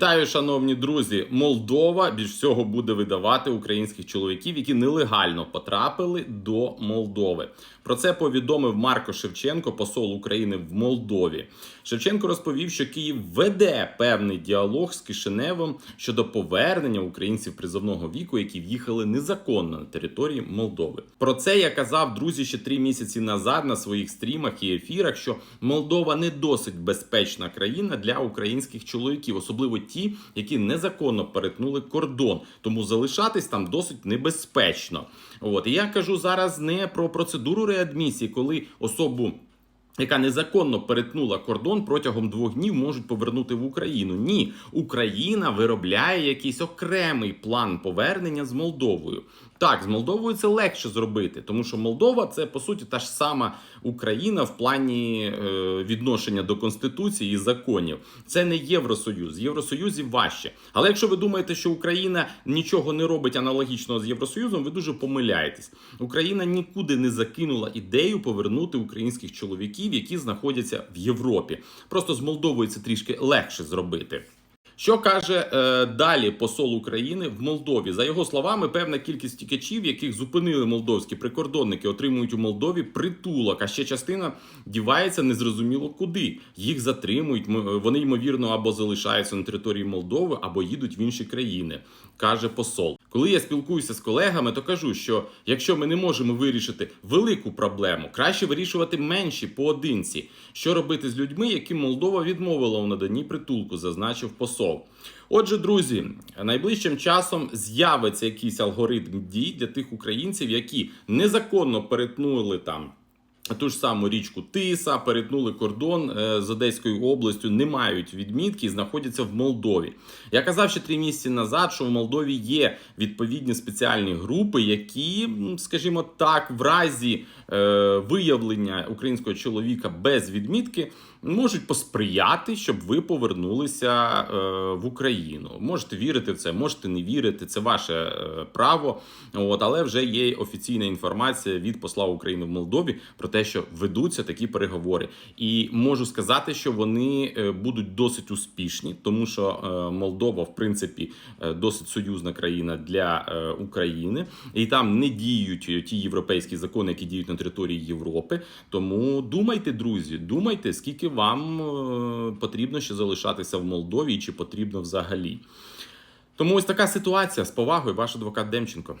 Вітаю, шановні друзі! Молдова більш всього буде видавати українських чоловіків, які нелегально потрапили до Молдови. Про це повідомив Марко Шевченко, посол України в Молдові. Шевченко розповів, що Київ веде певний діалог з Кишиневом щодо повернення українців призовного віку, які в'їхали незаконно на території Молдови. Про це я казав друзі ще три місяці назад на своїх стрімах і ефірах, що Молдова не досить безпечна країна для українських чоловіків, особливо ті, які незаконно перетнули кордон. Тому залишатись там досить небезпечно. От і я кажу зараз не про процедуру реадмісії, коли особу. Яка незаконно перетнула кордон протягом двох днів можуть повернути в Україну. Ні, Україна виробляє якийсь окремий план повернення з Молдовою. Так, з Молдовою це легше зробити, тому що Молдова це по суті та ж сама Україна в плані е, відношення до конституції і законів. Це не Євросоюз. Євросоюзі важче. Але якщо ви думаєте, що Україна нічого не робить аналогічного з Євросоюзом, ви дуже помиляєтесь. Україна нікуди не закинула ідею повернути українських чоловіків, які знаходяться в Європі. Просто з Молдовою це трішки легше зробити. Що каже е, далі посол України в Молдові? За його словами, певна кількість тікачів, яких зупинили молдовські прикордонники, отримують у Молдові притулок. А ще частина дівається незрозуміло куди. Їх затримують. Вони ймовірно або залишаються на території Молдови, або їдуть в інші країни, каже посол. Коли я спілкуюся з колегами, то кажу, що якщо ми не можемо вирішити велику проблему, краще вирішувати менші поодинці. Що робити з людьми, яким Молдова відмовила у наданні притулку, зазначив посол. Отже, друзі, найближчим часом з'явиться якийсь алгоритм дій для тих українців, які незаконно перетнули там. Ту ж саму річку Тиса перетнули кордон е, з Одеською областю, не мають відмітки і знаходяться в Молдові. Я казав ще три місяці назад, що в Молдові є відповідні спеціальні групи, які, скажімо так, в разі е, виявлення українського чоловіка без відмітки можуть посприяти, щоб ви повернулися е, в Україну. Можете вірити в це, можете не вірити, це ваше право. От, але вже є офіційна інформація від посла України в Молдові про те, що ведуться такі переговори. І можу сказати, що вони е, будуть досить успішні, тому що е, Молдова, в принципі, е, досить союзна країна для України, і там не діють ті європейські закони, які діють на території Європи. Тому думайте, друзі, думайте, скільки вам потрібно ще залишатися в Молдові, чи потрібно взагалі. Тому ось така ситуація з повагою, ваш адвокат Демченко.